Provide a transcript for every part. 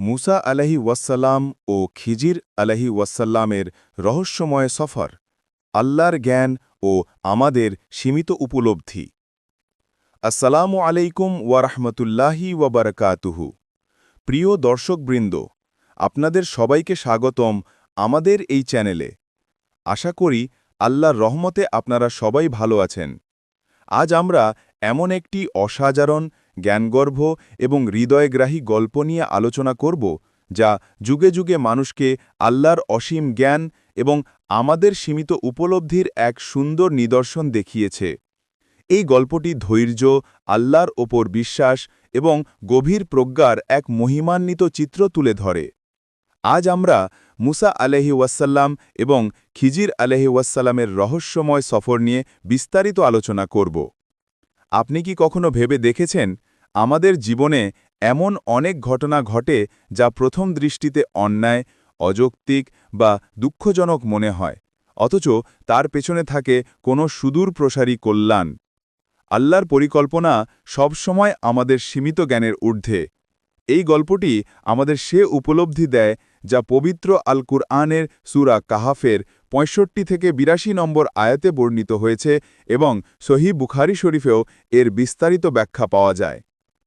মুসা আলহি ওয়াসাল্লাম ও খিজির আলহি ওয়াসাল্লামের রহস্যময় সফর, আল্লাহর জ্ঞান ও আমাদের সীমিত উপলব্ধি। আসসালামু আলাইকুম ওয়ারহমতুল্লাহি ওয়াবারকাতুহু প্রিয় দর্শকবৃন্দ, আপনাদের সবাইকে স্বাগতম আমাদের এই চ্যানেলে। আশা করি আল্লাহর রহমতে আপনারা সবাই ভালো আছেন। আজ আমরা এমন একটি অসাধারণ জ্ঞানগর্ভ এবং হৃদয়গ্রাহী গল্প নিয়ে আলোচনা করব, যা যুগে যুগে মানুষকে আল্লাহর অসীম জ্ঞান এবং আমাদের সীমিত উপলব্ধির এক সুন্দর নিদর্শন দেখিয়েছে। এই গল্পটি ধৈর্য, আল্লাহর ওপর বিশ্বাস এবং গভীর প্রজ্ঞার এক মহিমান্বিত চিত্র তুলে ধরে। আজ আমরা মুসা আলহি ওয়াসাল্লাম এবং খিজির আলহি ওয়াসাল্লামের রহস্যময় সফর নিয়ে বিস্তারিত আলোচনা করব। আপনি কি কখনো ভেবে দেখেছেন আমাদের জীবনে এমন অনেক ঘটনা ঘটে যা প্রথম দৃষ্টিতে অন্যায়, অযৌক্তিক বা দুঃখজনক মনে হয়। অথচ তার পেছনে থাকে কোনো সুদূর প্রসারী কল্যাণ। আল্লাহর পরিকল্পনা সবসময় আমাদের সীমিত জ্ঞানের ঊর্ধ্বে। এই গল্পটি আমাদের সে উপলব্ধি দেয় যা পবিত্র আল কুরআনের সুরা কাহাফের পঁয়ষট্টি থেকে বিরাশি নম্বর আয়াতে বর্ণিত হয়েছে এবং সহি বুখারি শরীফেও এর বিস্তারিত ব্যাখ্যা পাওয়া যায়।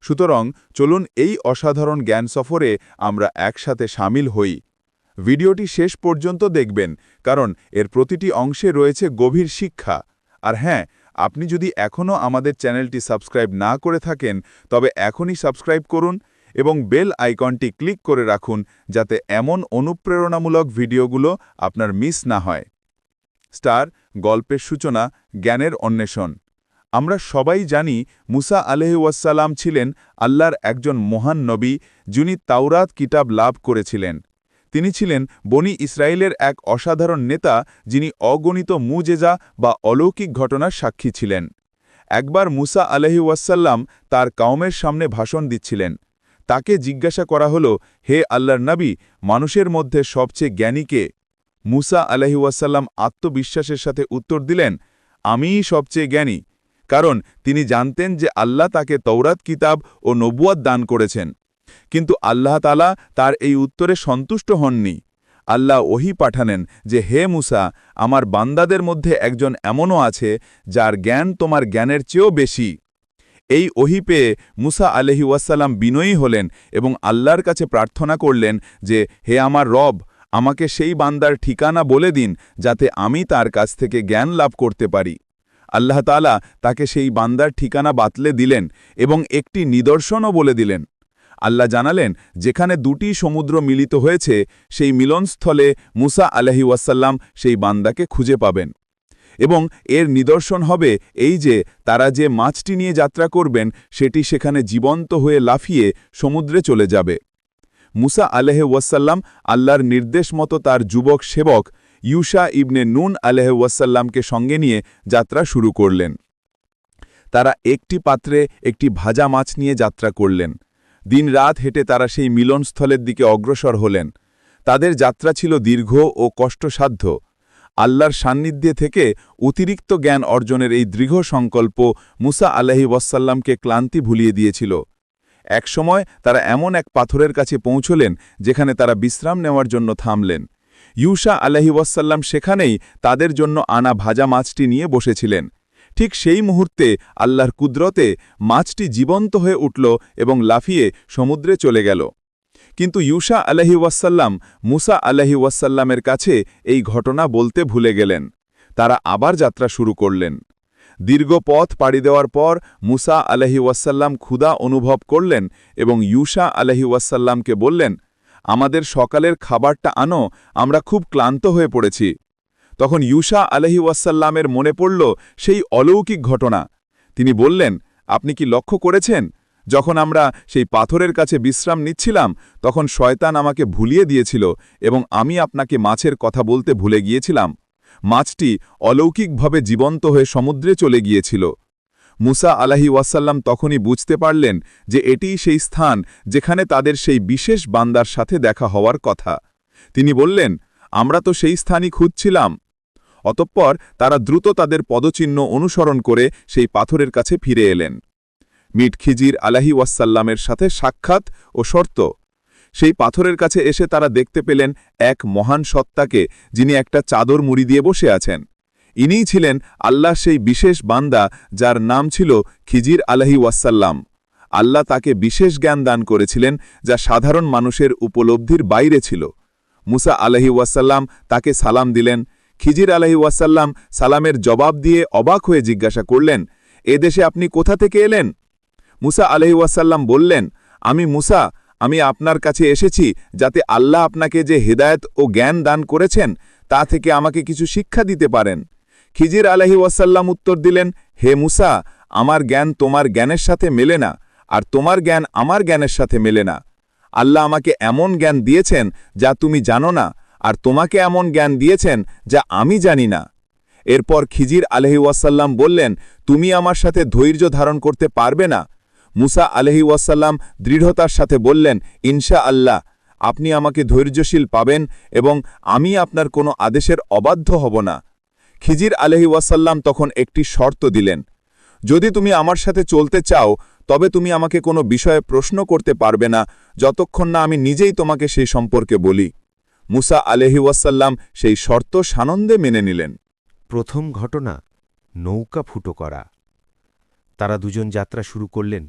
সুতরাং চলুন এই অসাধারণ জ্ঞান সফরে আমরা একসাথে সামিল হই। ভিডিওটি শেষ পর্যন্ত দেখবেন, কারণ এর প্রতিটি অংশে রয়েছে গভীর শিক্ষা। আর হ্যাঁ আপনি যদি এখনও আমাদের চ্যানেলটি সাবস্ক্রাইব না করে থাকেন, তবে এখনই সাবস্ক্রাইব করুন এবং বেল আইকনটি ক্লিক করে রাখুন, যাতে এমন অনুপ্রেরণামূলক ভিডিওগুলো আপনার মিস না হয়। স্টার, গল্পের সূচনা, জ্ঞানের অন্বেষণ। আমরা সবাই জানি মুসা আলহিউসাল্লাম ছিলেন আল্লাহর একজন মহান নবী, যিনি তাওরাত কিতাব লাভ করেছিলেন। তিনি ছিলেন বনি ইসরায়েলের এক অসাধারণ নেতা, যিনি অগণিত মুজেজা বা অলৌকিক ঘটনার সাক্ষী ছিলেন। একবার মুসা আলহিউসাল্লাম তার কাউমের সামনে ভাষণ দিচ্ছিলেন। তাকে জিজ্ঞাসা করা হল, হে আল্লাহর নবী, মানুষের মধ্যে সবচেয়ে জ্ঞানীকে মুসা আলহিউসাল্লাম আত্মবিশ্বাসের সাথে উত্তর দিলেন, আমিই সবচেয়ে জ্ঞানী। কারণ তিনি জানতেন যে আল্লাহ তাকে তৌরাত কিতাব ও নবুয়াদ দান করেছেন। কিন্তু আল্লাহ তালা তার এই উত্তরে সন্তুষ্ট হননি। আল্লাহ ওহি পাঠানেন যে, হে মুসা, আমার বান্দাদের মধ্যে একজন এমনও আছে যার জ্ঞান তোমার জ্ঞানের চেয়েও বেশি। এই ওহি পেয়ে মুসা আলহি ওয়াসাল্লাম বিনয়ী হলেন এবং আল্লাহর কাছে প্রার্থনা করলেন যে, হে আমার রব, আমাকে সেই বান্দার ঠিকানা বলে দিন যাতে আমি তার কাছ থেকে জ্ঞান লাভ করতে পারি। আল্লাহ তালা তাকে সেই বান্দার ঠিকানা বাতলে দিলেন এবং একটি নিদর্শনও বলে দিলেন। আল্লাহ জানালেন, যেখানে দুটি সমুদ্র মিলিত হয়েছে, সেই মিলনস্থলে মুসা আলহি ওয়াসাল্লাম সেই বান্দাকে খুঁজে পাবেন। এবং এর নিদর্শন হবে এই যে, তারা যে মাছটি নিয়ে যাত্রা করবেন, সেটি সেখানে জীবন্ত হয়ে লাফিয়ে সমুদ্রে চলে যাবে। মুসা আলহ ওয়াসাল্লাম আল্লাহর নির্দেশ মতো তার যুবক সেবক ইউসা ইবনে নুন আলহ ওয়াসাল্লামকে সঙ্গে নিয়ে যাত্রা শুরু করলেন। তারা একটি পাত্রে একটি ভাজা মাছ নিয়ে যাত্রা করলেন। দিন রাত হেঁটে তারা সেই মিলনস্থলের দিকে অগ্রসর হলেন। তাদের যাত্রা ছিল দীর্ঘ ও কষ্টসাধ্য। আল্লাহর সান্নিধ্যে থেকে অতিরিক্ত জ্ঞান অর্জনের এই দৃঢ় সংকল্প মুসা আলাহি ওয়াসাল্লামকে ক্লান্তি ভুলিয়ে দিয়েছিল। একসময় তারা এমন এক পাথরের কাছে পৌঁছলেন, যেখানে তারা বিশ্রাম নেওয়ার জন্য থামলেন। ইউসা আলাহি ওয়াসাল্লাম সেখানেই তাদের জন্য আনা ভাজা মাছটি নিয়ে বসেছিলেন। ঠিক সেই মুহূর্তে আল্লাহর কুদরতে মাছটি জীবন্ত হয়ে উঠল এবং লাফিয়ে সমুদ্রে চলে গেল। কিন্তু ইউসা আলহি ওয়াসাল্লাম, মুসা আলহি ওয়াসাল্লামের কাছে এই ঘটনা বলতে ভুলে গেলেন। তারা আবার যাত্রা শুরু করলেন। দীর্ঘ পথ পাড়ি দেওয়ার পর মুসা আলহি ওয়াসাল্লাম ক্ষুদা অনুভব করলেন এবং ইউসা আলহি ওয়াসাল্লামকে বললেন আমাদের সকালের খাবারটা আনো, আমরা খুব ক্লান্ত হয়ে পড়েছি। তখন ইউসা আলহি ওয়াসাল্লামের মনে পড়ল সেই অলৌকিক ঘটনা। তিনি বললেন, আপনি কি লক্ষ্য করেছেন? যখন আমরা সেই পাথরের কাছে বিশ্রাম নিচ্ছিলাম, তখন শয়তান আমাকে ভুলিয়ে দিয়েছিল এবং আমি আপনাকে মাছের কথা বলতে ভুলে গিয়েছিলাম। মাছটি অলৌকিকভাবে জীবন্ত হয়ে সমুদ্রে চলে গিয়েছিল। মুসা আলাহি ওয়াসাল্লাম তখনই বুঝতে পারলেন যে এটিই সেই স্থান যেখানে তাদের সেই বিশেষ বান্দার সাথে দেখা হওয়ার কথা। তিনি বললেন, আমরা তো সেই স্থানই খুঁজছিলাম। অতঃপর তারা দ্রুত তাদের পদচিহ্ন অনুসরণ করে সেই পাথরের কাছে ফিরে এলেন। মিট খিজির আলাহি ওয়াসাল্লামের সাথে সাক্ষাৎ ও শর্ত। সেই পাথরের কাছে এসে তারা দেখতে পেলেন এক মহান সত্তাকে যিনি একটা চাদর মুড়ি দিয়ে বসে আছেন। ইনিই ছিলেন আল্লাহ সেই বিশেষ বান্দা যার নাম ছিল খিজির আলহি ওয়াসাল্লাম। আল্লাহ তাকে বিশেষ জ্ঞান দান করেছিলেন যা সাধারণ মানুষের উপলব্ধির বাইরে ছিল। মুসা আলহি ওয়াসাল্লাম তাকে সালাম দিলেন। খিজির আলহি ওয়াসাল্লাম সালামের জবাব দিয়ে অবাক হয়ে জিজ্ঞাসা করলেন, এ দেশে আপনি কোথা থেকে এলেন? মুসা আলহি ওয়াসাল্লাম বললেন, আমি মুসা, আমি আপনার কাছে এসেছি যাতে আল্লাহ আপনাকে যে হেদায়েত ও জ্ঞান দান করেছেন, তা থেকে আমাকে কিছু শিক্ষা দিতে পারেন। খিজির আলহি ওয়াসাল্লাম উত্তর দিলেন, হে মুসা, আমার জ্ঞান তোমার জ্ঞানের সাথে মেলে না, আর তোমার জ্ঞান আমার জ্ঞানের সাথে মেলে না। আল্লাহ আমাকে এমন জ্ঞান দিয়েছেন যা তুমি জানো না, আর তোমাকে এমন জ্ঞান দিয়েছেন যা আমি জানি না। এরপর খিজির আলহি ওয়াসাল্লাম বললেন, তুমি আমার সাথে ধৈর্য ধারণ করতে পারবে না? মুসা আলহি ওয়াসাল্লাম দৃঢ়তার সাথে বললেন, ইনশা আল্লাহ, আপনি আমাকে ধৈর্যশীল পাবেন এবং আমি আপনার কোনো আদেশের অবাধ্য হব না। খিজির আলহি ওয়াসাল্লাম তখন একটি শর্ত দিলেন, যদি তুমি আমার সাথে চলতে চাও, তবে তুমি আমাকে কোনো বিষয়ে প্রশ্ন করতে পারবে না, যতক্ষণ না আমি নিজেই তোমাকে সেই সম্পর্কে বলি। মুসা আলহি ওয়াসাল্লাম সেই শর্ত সানন্দে মেনে নিলেন। প্রথম ঘটনা, নৌকা ফুটো করা। তারা দুজন যাত্রা শুরু করলেন।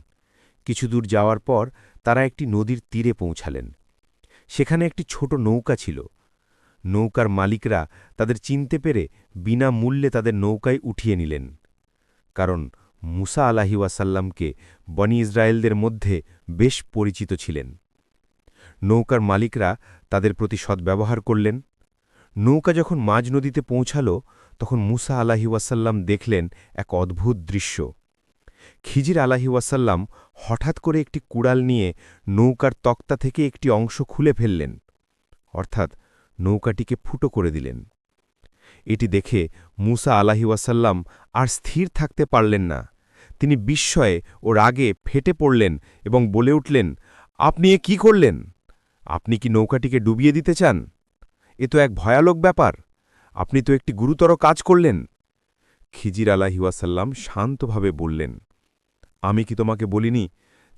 কিছু দূর যাওয়ার পর তারা একটি নদীর তীরে পৌঁছালেন। সেখানে একটি ছোট নৌকা ছিল। নৌকার মালিকরা তাদের চিনতে পেরে বিনা মূল্যে তাদের নৌকায় উঠিয়ে নিলেন। কারণ মুসা আলাহি ওয়াসাল্লামকে বনি ইসরায়েলদের মধ্যে বেশ পরিচিত ছিলেন। নৌকার মালিকরা তাদের প্রতি সদ্ব্যবহার করলেন। নৌকা যখন মাঝ নদীতে পৌঁছাল, তখন মুসা আলাহি ওয়াসাল্লাম দেখলেন এক অদ্ভুত দৃশ্য। খিজির আলাহি ওয়াসাল্লাম হঠাৎ করে একটি কুড়াল নিয়ে নৌকার তক্তা থেকে একটি অংশ খুলে ফেললেন। অর্থাৎ নৌকাটিকে ফুটো করে দিলেন। এটি দেখে মুসা আলাহি ওয়াসাল্লাম আর স্থির থাকতে পারলেন না। তিনি বিস্ময়ে ও রাগে ফেটে পড়লেন এবং বলে উঠলেন, আপনি এ কী করলেন? আপনি কি নৌকাটিকে ডুবিয়ে দিতে চান? এ তো এক ভয়ালক ব্যাপার। আপনি তো একটি গুরুতর কাজ করলেন। খিজির আলাহিওয়াসাল্লাম শান্তভাবে বললেন, আমি কি তোমাকে বলিনি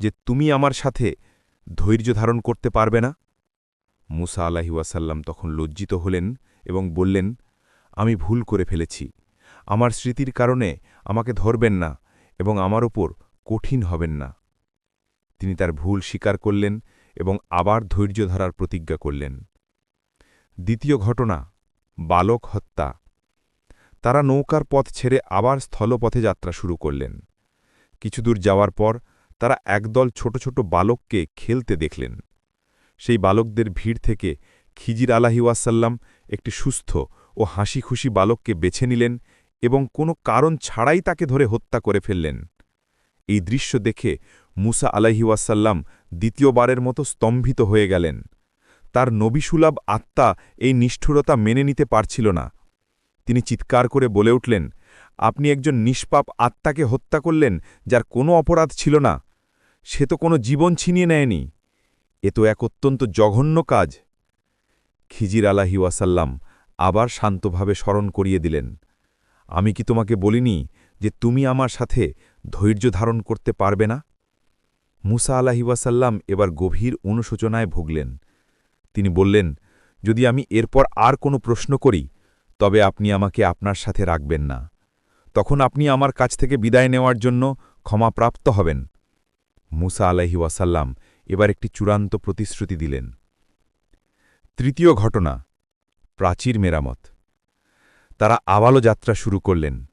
যে তুমি আমার সাথে ধৈর্য ধারণ করতে পারবে না? মুসা আলাহিওয়াসাল্লাম তখন লজ্জিত হলেন এবং বললেন, আমি ভুল করে ফেলেছি। আমার স্মৃতির কারণে আমাকে ধরবেন না এবং আমার ওপর কঠিন হবেন না। তিনি তার ভুল স্বীকার করলেন এবং আবার ধৈর্য ধরার প্রতিজ্ঞা করলেন। দ্বিতীয় ঘটনা, বালক হত্যা। তারা নৌকার পথ ছেড়ে আবার স্থলপথে যাত্রা শুরু করলেন। কিছুদূর যাওয়ার পর তারা একদল ছোট ছোট বালককে খেলতে দেখলেন। সেই বালকদের ভিড় থেকে খিজির আলাহি ওয়াসাল্লাম একটি সুস্থ ও হাসি খুশি বালককে বেছে নিলেন এবং কোনো কারণ ছাড়াই তাকে ধরে হত্যা করে ফেললেন। এই দৃশ্য দেখে মুসা আলাহি ওয়াসাল্লাম দ্বিতীয়বারের মতো স্তম্ভিত হয়ে গেলেন। তার নবিসুলাভ আত্মা এই নিষ্ঠুরতা মেনে নিতে পারছিল না। তিনি চিৎকার করে বলে উঠলেন, আপনি একজন নিষ্পাপ আত্মাকে হত্যা করলেন যার কোনো অপরাধ ছিল না। সে তো কোনো জীবন ছিনিয়ে নেয়নি। এ তো এক অত্যন্ত জঘন্য কাজ। খিজির আলাহি ওয়াসাল্লাম আবার শান্তভাবে স্মরণ করিয়ে দিলেন, আমি কি তোমাকে বলিনি যে তুমি আমার সাথে ধৈর্য ধারণ করতে পারবে না? মুসা আলাহি ওয়াসাল্লাম এবার গভীর অনুশোচনায় ভুগলেন। তিনি বললেন, যদি আমি এরপর আর কোনো প্রশ্ন করি, তবে আপনি আমাকে আপনার সাথে রাখবেন না। তখন আপনি আমার কাছ থেকে বিদায় নেওয়ার জন্য ক্ষমাপ্রাপ্ত হবেন। মুসা আলাহি ওয়াসাল্লাম এবার একটি চূড়ান্ত প্রতিশ্রুতি দিলেন। তৃতীয় ঘটনা, প্রাচীর মেরামত। তারা আবালো যাত্রা শুরু করলেন।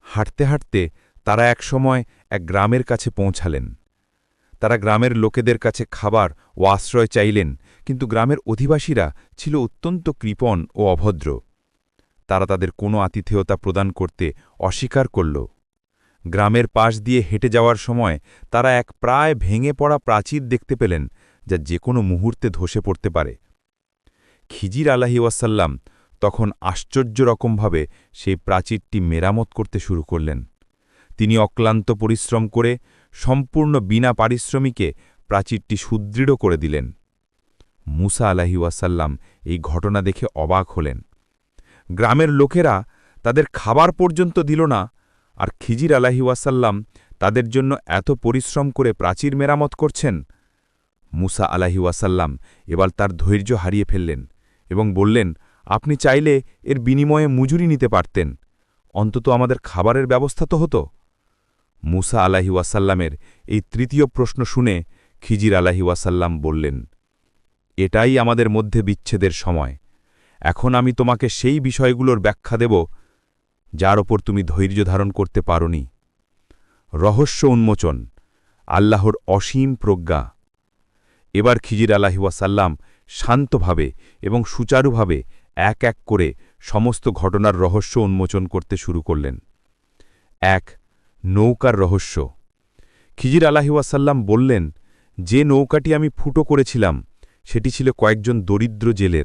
হাঁটতে হাঁটতে তারা একসময় এক গ্রামের কাছে পৌঁছালেন। তারা গ্রামের লোকেদের কাছে খাবার ও আশ্রয় চাইলেন, কিন্তু গ্রামের অধিবাসীরা ছিল অত্যন্ত কৃপণ ও অভদ্র। তারা তাদের কোনো আতিথেয়তা প্রদান করতে অস্বীকার করল। গ্রামের পাশ দিয়ে হেঁটে যাওয়ার সময় তারা এক প্রায় ভেঙে পড়া প্রাচীর দেখতে পেলেন, যা যে কোনো মুহূর্তে ধসে পড়তে পারে। খিজির আলাহি ওয়াসাল্লাম তখন আশ্চর্য রকমভাবে সেই প্রাচীরটি মেরামত করতে শুরু করলেন। তিনি অক্লান্ত পরিশ্রম করে সম্পূর্ণ বিনা পারিশ্রমিকে প্রাচীরটি সুদৃঢ় করে দিলেন। মুসা আলাহি ওয়াসাল্লাম এই ঘটনা দেখে অবাক হলেন। গ্রামের লোকেরা তাদের খাবার পর্যন্ত দিল না আর খিজির আলাহি ওয়াসাল্লাম তাদের জন্য এত পরিশ্রম করে প্রাচীর মেরামত করছেন? মুসা আলাহি ওয়াসাল্লাম এবার তার ধৈর্য হারিয়ে ফেললেন এবং বললেন, আপনি চাইলে এর বিনিময়ে মজুরি নিতে পারতেন। অন্তত আমাদের খাবারের ব্যবস্থা তো হতো। মুসা আলাহি ওয়াসাল্লামের এই তৃতীয় প্রশ্ন শুনে খিজির আলাহি ওয়াসাল্লাম বললেন, এটাই আমাদের মধ্যে বিচ্ছেদের সময়। এখন আমি তোমাকে সেই বিষয়গুলোর ব্যাখ্যা দেব যার ওপর তুমি ধৈর্য ধারণ করতে পারনি। রহস্য উন্মোচন, আল্লাহর অসীম প্রজ্ঞা। এবার খিজির আলাহিওয়াসাল্লাম শান্তভাবে এবং সুচারুভাবে এক এক করে সমস্ত ঘটনার রহস্য উন্মোচন করতে শুরু করলেন। এক, নৌকার রহস্য। খিজির আলাহিওয়াসাল্লাম বললেন, যে নৌকাটি আমি ফুটো করেছিলাম, সেটি ছিল কয়েকজন দরিদ্র জেলের।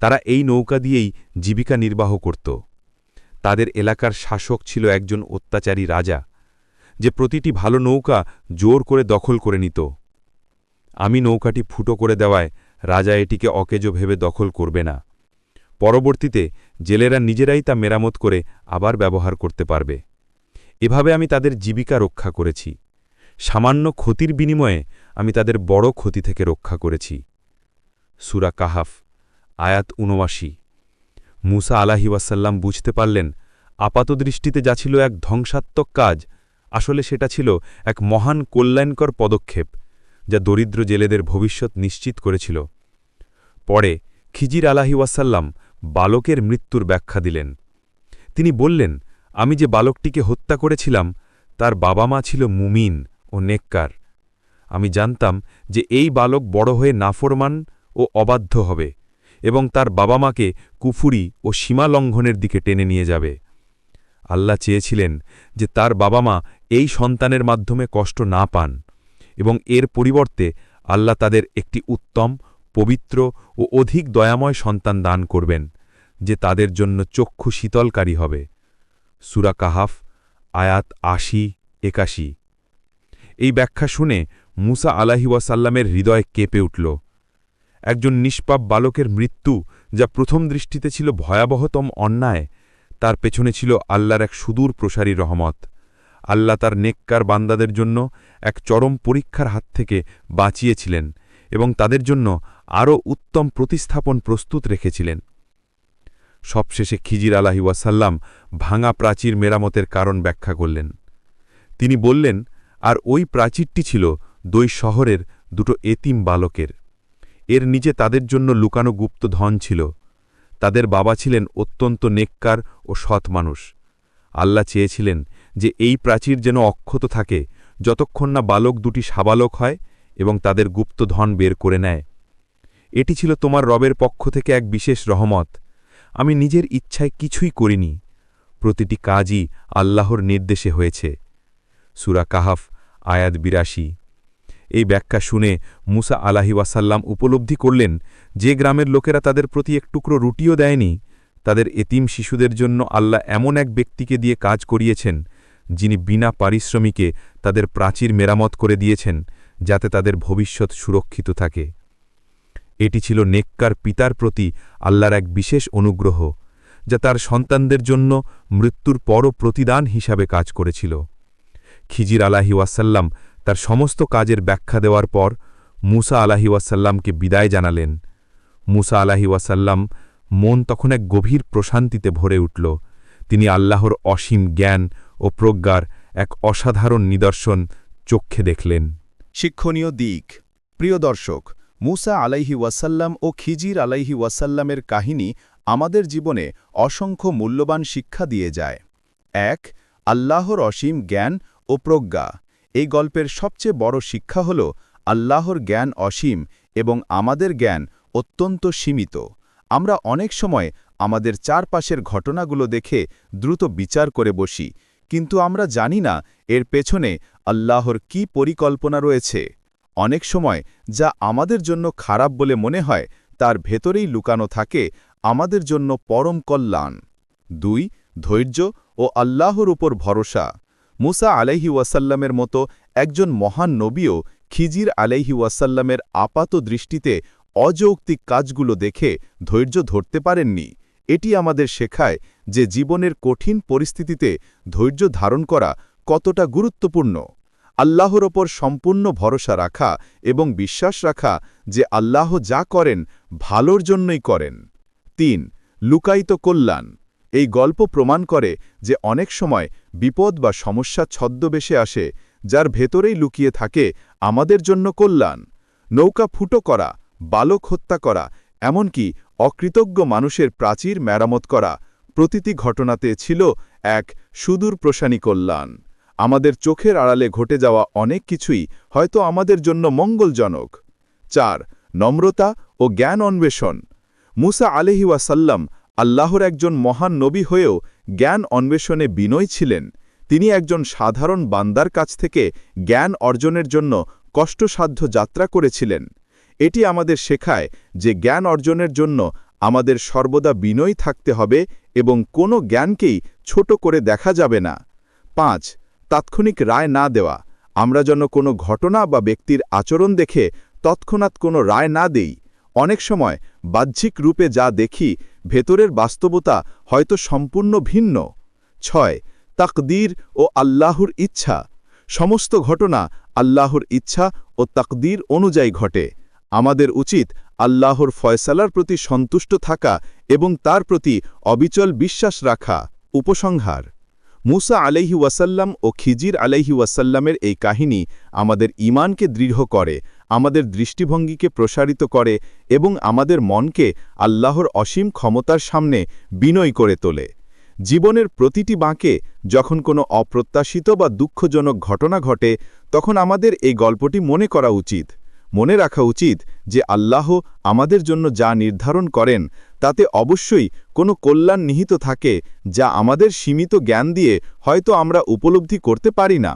তারা এই নৌকা দিয়েই জীবিকা নির্বাহ করত। তাদের এলাকার শাসক ছিল একজন অত্যাচারী রাজা, যে প্রতিটি ভালো নৌকা জোর করে দখল করে নিত। আমি নৌকাটি ফুটো করে দেওয়ায় রাজা এটিকে অকেজো ভেবে দখল করবে না। পরবর্তীতে জেলেরা নিজেরাই তা মেরামত করে আবার ব্যবহার করতে পারবে। এভাবে আমি তাদের জীবিকা রক্ষা করেছি। সামান্য ক্ষতির বিনিময়ে আমি তাদের বড় ক্ষতি থেকে রক্ষা করেছি। সুরা কাহাফ, আয়াত উনওয়াশি মুসা আলাহি ওয়াসাল্লাম বুঝতে পারলেন, আপাতদৃষ্টিতে যা ছিল এক ধ্বংসাত্মক কাজ, আসলে সেটা ছিল এক মহান কল্যাণকর পদক্ষেপ, যা দরিদ্র জেলেদের ভবিষ্যৎ নিশ্চিত করেছিল। পরে খিজির আলাহি ওয়াসাল্লাম বালকের মৃত্যুর ব্যাখ্যা দিলেন। তিনি বললেন, আমি যে বালকটিকে হত্যা করেছিলাম, তার বাবা মা ছিল মুমিন ও নেককার। আমি জানতাম যে এই বালক বড় হয়ে নাফরমান ও অবাধ্য হবে। এবং তার বাবা মাকে কুফুরি ও সীমা লঙ্ঘনের দিকে টেনে নিয়ে যাবে। আল্লাহ চেয়েছিলেন যে তার বাবা মা এই সন্তানের মাধ্যমে কষ্ট না পান এবং এর পরিবর্তে আল্লাহ তাদের একটি উত্তম, পবিত্র ও অধিক দয়াময় সন্তান দান করবেন, যে তাদের জন্য চক্ষু শীতলকারী হবে। সুরা কাহাফ, আয়াত আশি, একাশি। এই ব্যাখ্যা শুনে মুসা আলাহি ওয়াসাল্লামের হৃদয় কেঁপে উঠল। একজন নিষ্পাপ বালকের মৃত্যু, যা প্রথম দৃষ্টিতে ছিল ভয়াবহতম অন্যায়, তার পেছনে ছিল আল্লাহর এক সুদূর প্রসারী রহমত। আল্লাহ তার নেককার বান্দাদের জন্য এক চরম পরীক্ষার হাত থেকে বাঁচিয়েছিলেন এবং তাদের জন্য আরও উত্তম প্রতিস্থাপন প্রস্তুত রেখেছিলেন। সবশেষে খিজির আলাহি ওয়াসাল্লাম ভাঙা প্রাচীর মেরামতের কারণ ব্যাখ্যা করলেন। তিনি বললেন, আর ওই প্রাচীরটি ছিল দুই শহরের দুটো এতিম বালকের। এর নিচে তাদের জন্য লুকানো গুপ্ত ধন ছিল। তাদের বাবা ছিলেন অত্যন্ত নেককার ও সৎ মানুষ। আল্লাহ চেয়েছিলেন যে এই প্রাচীর যেন অক্ষত থাকে, যতক্ষণ না বালক দুটি সাবালক হয় এবং তাদের গুপ্ত ধন বের করে নেয়। এটি ছিল তোমার রবের পক্ষ থেকে এক বিশেষ রহমত। আমি নিজের ইচ্ছায় কিছুই করিনি। প্রতিটি কাজই আল্লাহর নির্দেশে হয়েছে। সুরা কাহাফ, আয়াত বিরাশি। এই ব্যাখ্যা শুনে মুসা আলাহি ওয়াসাল্লাম উপলব্ধি করলেন যে গ্রামের লোকেরা তাদের প্রতি এক টুকরো রুটিও দেয়নি। তাদের এতিম শিশুদের জন্য আল্লাহ এমন এক ব্যক্তিকে দিয়ে কাজ করিয়েছেন, যিনি বিনা পারিশ্রমিকে তাদের প্রাচীর মেরামত করে দিয়েছেন, যাতে তাদের ভবিষ্যৎ সুরক্ষিত থাকে। এটি ছিল নেককার পিতার প্রতি আল্লাহর এক বিশেষ অনুগ্রহ, যা তার সন্তানদের জন্য মৃত্যুর পরও প্রতিদান হিসাবে কাজ করেছিল। খিজির আলাহি ওয়াসাল্লাম তার সমস্ত কাজের ব্যাখ্যা দেওয়ার পর মুসা আলাহি ওয়াসাল্লামকে বিদায় জানালেন। মুসা আলাহি ওয়াসাল্লাম মন তখন এক গভীর প্রশান্তিতে ভরে উঠল। তিনি আল্লাহর অসীম জ্ঞান ও প্রজ্ঞার এক অসাধারণ নিদর্শন চক্ষে দেখলেন। শিক্ষণীয় দিক। প্রিয় দর্শক, মুসা আলাইহি ওয়াসাল্লাম ও খিজির আলাইহি ওয়াসাল্লামের কাহিনী আমাদের জীবনে অসংখ্য মূল্যবান শিক্ষা দিয়ে যায়। এক, আল্লাহর অসীম জ্ঞান ও প্রজ্ঞা। এই গল্পের সবচেয়ে বড় শিক্ষা হল আল্লাহর জ্ঞান অসীম এবং আমাদের জ্ঞান অত্যন্ত সীমিত। আমরা অনেক সময় আমাদের চারপাশের ঘটনাগুলো দেখে দ্রুত বিচার করে বসি, কিন্তু আমরা জানি না এর পেছনে আল্লাহর কি পরিকল্পনা রয়েছে। অনেক সময় যা আমাদের জন্য খারাপ বলে মনে হয়, তার ভেতরেই লুকানো থাকে আমাদের জন্য পরম কল্যাণ। দুই, ধৈর্য ও আল্লাহর উপর ভরসা। মুসা আলাইহি ওয়াসাল্লামের মতো একজন মহান নবীও খিজির আলাইহি ওয়াসাল্লামের আপাত দৃষ্টিতে অযৌক্তিক কাজগুলো দেখে ধৈর্য ধরতে পারেননি। এটি আমাদের শেখায় যে জীবনের কঠিন পরিস্থিতিতে ধৈর্য ধারণ করা কতটা গুরুত্বপূর্ণ। আল্লাহর ওপর সম্পূর্ণ ভরসা রাখা এবং বিশ্বাস রাখা যে আল্লাহ যা করেন ভালোর জন্যই করেন। তিন, লুকায়িত কল্যাণ। এই গল্প প্রমাণ করে যে অনেক সময় বিপদ বা সমস্যা ছদ্মবেশে আসে, যার ভেতরেই লুকিয়ে থাকে আমাদের জন্য কল্যাণ। নৌকা ফুটো করা, বালক হত্যা করা, এমনকি অকৃতজ্ঞ মানুষের প্রাচীর মেরামত করা প্রতিটি ঘটনাতে ছিল এক সুদূর প্রসানী কল্যাণ। আমাদের চোখের আড়ালে ঘটে যাওয়া অনেক কিছুই হয়তো আমাদের জন্য মঙ্গলজনক। চার, নম্রতা ও জ্ঞান অন্বেষণ। মুসা আলহি ওয়াসাল্লাম আল্লাহর একজন মহান নবী হয়েও জ্ঞান অন্বেষণে বিনয় ছিলেন। তিনি একজন সাধারণ বান্দার কাছ থেকে জ্ঞান অর্জনের জন্য কষ্টসাধ্য যাত্রা করেছিলেন। এটি আমাদের শেখায় যে জ্ঞান অর্জনের জন্য আমাদের সর্বদা বিনয়ী থাকতে হবে এবং কোনো জ্ঞানকেই ছোট করে দেখা যাবে না। পাঁচ, তাৎক্ষণিক রায় না দেওয়া। আমরা যেন কোনো ঘটনা বা ব্যক্তির আচরণ দেখে তৎক্ষণাৎ কোনো রায় না দেই। অনেক সময় বাহ্যিক রূপে যা দেখি ভেতরের বাস্তবতা হয়তো সম্পূর্ণ ভিন্ন। ছয়, তাকদীর ও আল্লাহর ইচ্ছা। সমস্ত ঘটনা আল্লাহর ইচ্ছা ও তাকদীর অনুযায়ী ঘটে। আমাদের উচিত আল্লাহর ফয়সালার প্রতি সন্তুষ্ট থাকা এবং তার প্রতি অবিচল বিশ্বাস রাখা। উপসংহার, মুসা আলাইহি ওয়াসাল্লাম ও খিজির আলাইহি ওয়াসাল্লামের এই কাহিনী আমাদের ইমানকে দৃঢ় করে। আমাদের দৃষ্টিভঙ্গিকে প্রসারিত করে এবং আমাদের মনকে আল্লাহর অসীম ক্ষমতার সামনে বিনয় করে তোলে। জীবনের প্রতিটি বাঁকে যখন কোনো অপ্রত্যাশিত বা দুঃখজনক ঘটনা ঘটে, তখন আমাদের এই গল্পটি মনে করা উচিত। মনে রাখা উচিত যে আল্লাহ আমাদের জন্য যা নির্ধারণ করেন, তাতে অবশ্যই কোনো কল্যাণ নিহিত থাকে যা আমাদের সীমিত জ্ঞান দিয়ে হয়তো আমরা উপলব্ধি করতে পারি না।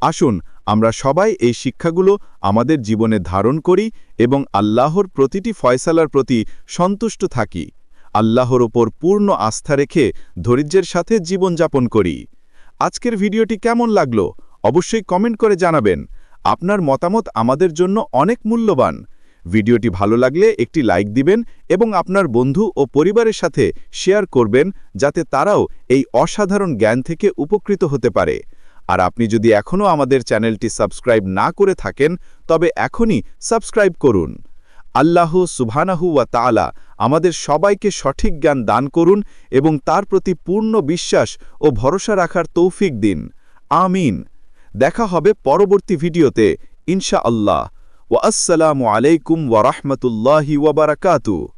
আসুন আমরা সবাই এই শিক্ষাগুলো আমাদের জীবনে ধারণ করি এবং আল্লাহর প্রতিটি ফয়সালার প্রতি সন্তুষ্ট থাকি। আল্লাহর ওপর পূর্ণ আস্থা রেখে ধৈর্যের সাথে জীবনযাপন করি। আজকের ভিডিওটি কেমন লাগল অবশ্যই কমেন্ট করে জানাবেন। আপনার মতামত আমাদের জন্য অনেক মূল্যবান। ভিডিওটি ভালো লাগলে একটি লাইক দিবেন এবং আপনার বন্ধু ও পরিবারের সাথে শেয়ার করবেন যাতে তারাও এই অসাধারণ জ্ঞান থেকে উপকৃত হতে পারে। আর আপনি যদি এখনও আমাদের চ্যানেলটি সাবস্ক্রাইব না করে থাকেন, তবে এখনই সাবস্ক্রাইব করুন। আল্লাহ সুবহানাহু ওয়া তাআলা আমাদের সবাইকে সঠিক জ্ঞান দান করুন এবং তার প্রতি পূর্ণ বিশ্বাস ও ভরসা রাখার তৌফিক দিন। আমিন। দেখা হবে পরবর্তী ভিডিওতে ইনশা আল্লাহ ওয়া আসসালামু আলাইকুম ওয়া রাহমাতুল্লাহি ওয়া বারাকাতুহু।